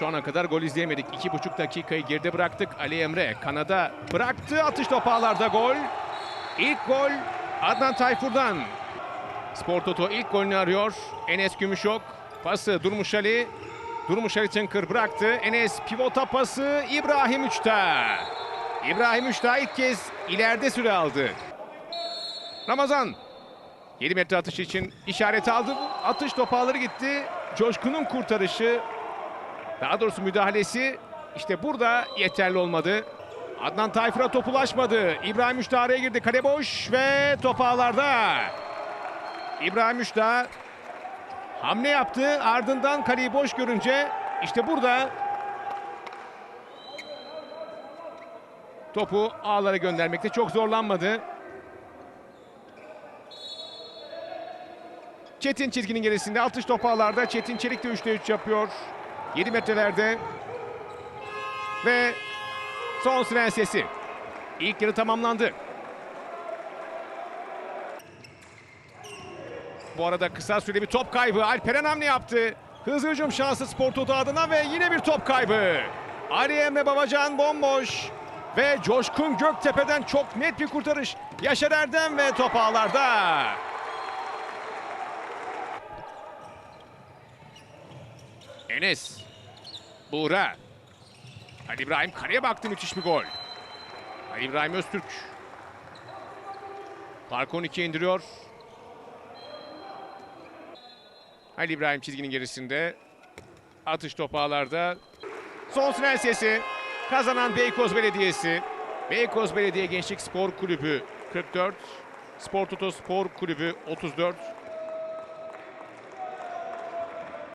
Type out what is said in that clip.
Şu ana kadar gol izleyemedik. İki buçuk dakikayı geride bıraktık. Ali Emre kanada bıraktı. Atış topu ağlarda gol. İlk gol Adnan Tayfur'dan. Spor Toto ilk golünü arıyor. Enes Gümüşok. Pası Durmuş Ali. Durmuş Ali Tınkır bıraktı. Enes pivota pası İbrahim Üçta. İbrahim Üçta ilk kez ileride süre aldı. Ramazan 7 metre atış için işaret aldı. Atış topağları gitti. Coşkun'un kurtarışı daha doğrusu müdahalesi işte burada yeterli olmadı. Adnan Tayfur'a top ulaşmadı. İbrahim Üçta araya girdi. Kale boş ve top ağlarda. İbrahim Üçta hamle yaptı. Ardından kaleyi boş görünce işte burada topu ağlara göndermekte çok zorlanmadı. Çetin çizginin gerisinde atış topu ağlarda. Çetin Çelik de 3'te 3 yapıyor. 7 metrelerde. Ve son siren sesi. İlk yarı tamamlandı. Bu arada kısa süreli bir top kaybı. Alperen hamle yaptı. Hızlı hücum şansı Spor Toto adına ve yine bir top kaybı. Ali Emre Babacan bomboş. Ve Coşkun Göktepe'den çok net bir kurtarış. Yaşar Erdem ve top ağlarda. Enes. Buğra. Ali İbrahim kaleye baktı müthiş bir gol. Ali İbrahim Öztürk. Fark 12'ye indiriyor. Ali İbrahim çizginin gerisinde. Atış topu ağlarda. Son siren sesi. Kazanan Beykoz Belediyesi. Beykoz Belediye Gençlik Spor Kulübü 44. Spor Toto Spor Kulübü 34.